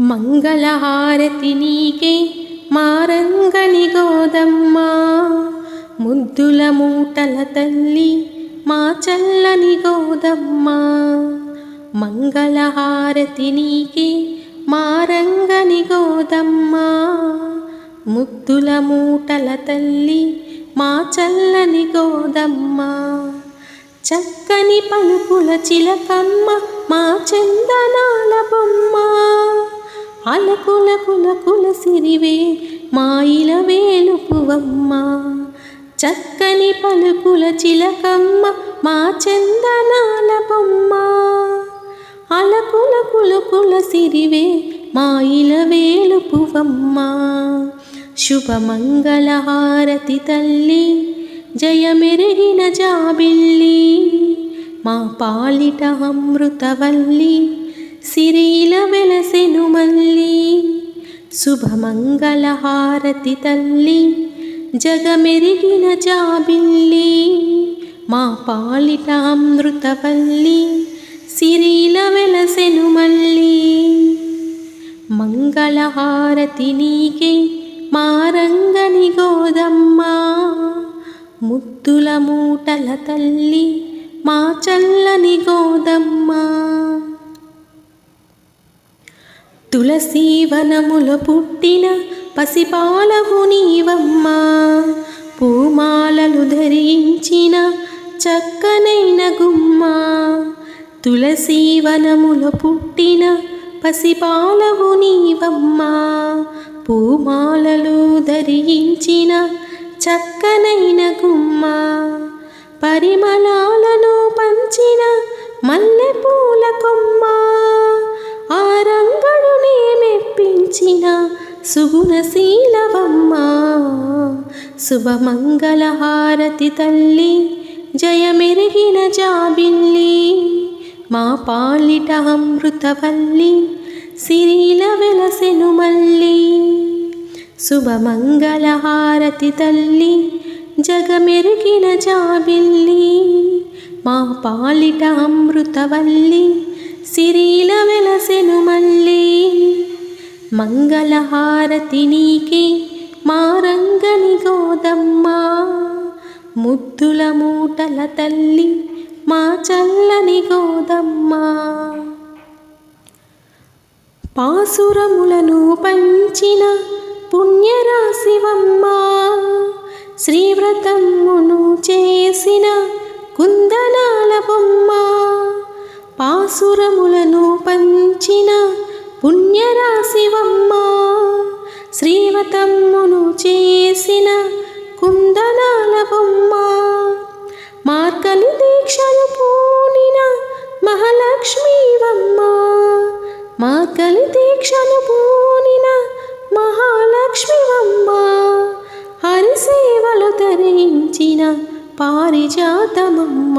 మంగళహారతి నీకే మారంగని గోదమ్మ. ముద్దుల మూటల తల్లి మా చల్లని గోదమ్మ. మంగళహారతి నీకే మారంగని గోదమ్మ. ముద్దుల మూటల తల్లి మా చల్లని గోదమ్మ. చక్కని పలుకుల చిలకమ్మ మా చందనాల బొమ్మ. అలకుల కుల కుల సిరివే మాయిల వేలుపువమ్మ. చక్కని పలుకుల చిలకమ్మ మా చందనాల బొమ్మ. అలకుల కుల కుల సిరివే మాయిల ఇల వేలుపువమ్మ. శుభమంగళహారతి తల్లి జయమెరిగిన జాబిల్లి. మా పాలిట అమృతవల్లి సిరిల వెలసెను మల్లి శుభమంగళహారతి తల్లి జగమెరిగిన జాబిల్లి మా పాలిట అమృతవల్లి సిరిల వెలసెను మళ్ళీ. మంగళహారతి నీకే మారంగని గోదమ్మ ముద్దుల మూటల తల్లి మా చల్లని గోదమ్మ. తులసీవనముల పుట్టిన పసిపాలవు నీవమ్మ. పూమాలలు ధరించిన చక్కనైన గుమ్మ. తులసీవనముల పుట్టిన పసిపాలవు నీవమ్మ. పూమాలలు ధరించిన చక్కనైన గుమ్మ. పరిమళాలను పంచి సుగుణశీలవమ్మ శుభమంగళహారతి తల్లి జయమెరిగిన జాబిల్లి మా పాలిట అమృతవల్లి సిరిల వెలసెను మల్లి. శుభమంగళహారతి తల్లి జగమెరిగిన జాబిల్లి మా పాలిట అమృతవల్లి సిరిల వెలసెను మల్లి. మంగళహారతి నీకే మారంగని గోదమ్మ. ముద్దుల మూటల తల్లి మా చల్లని గోదమ్మ. పాసురములను పంచిన పుణ్యరాశివమ్మ. శ్రీవ్రతమును చేసిన కుందనాల బొమ్మ పాసురములను దేవతమ్మును చేసిన కుందనాల బొమ్మ. మార్గలి దీక్షలు పూనిన మహాలక్ష్మీవమ్మ మార్గలి దీక్షలు పూనిన మహాలక్ష్మివమ్మ హరిసేవలు ధరించిన పారిజాతమమ్మ.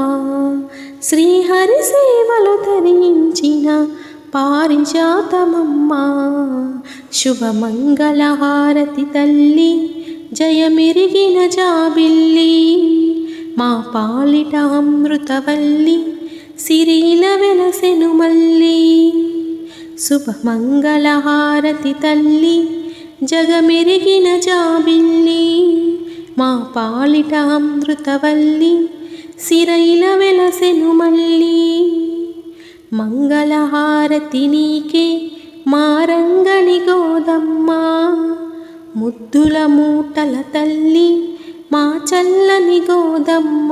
శ్రీహరి సేవలు ధరించిన పారిజాతమమ్మ. శుభమంగళహారతి తల్లి జయమిరిగిన జాబిల్లి. మా పాలిట అమృతవల్లి సిరిల వెలసెను మల్లి. శుభమంగళహారతి తల్లి జగమెరిగిన జాబిల్లి. మా పాలిట అమృతవల్లి సిరైల వెలసెను మల్లి. మంగళహారతి నీకే మారంగని ముద్దుల మూటల తల్లి మా చల్లని గోదమ్మ.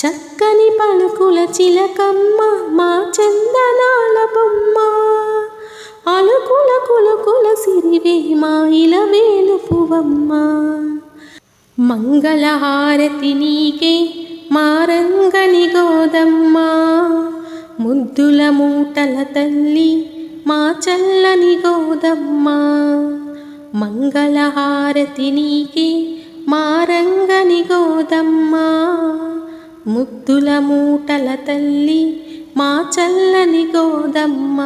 చక్కని పలుకుల చిలకమ్మ మా చందనాల బొమ్మ. అలుకుల కులుకుల సిరివే మా పువమ్మ వేలుపువమ్మ మంగళహారతి నీకే మారంగని గోదమ్మ. ముద్దుల మూటల తల్లి మా చల్లని గోదమ్మ. మంగళహారతి నీకి మారంగని గోదమ్మ ముద్దుల మూటల తల్లి మా చల్లని గోదమ్మ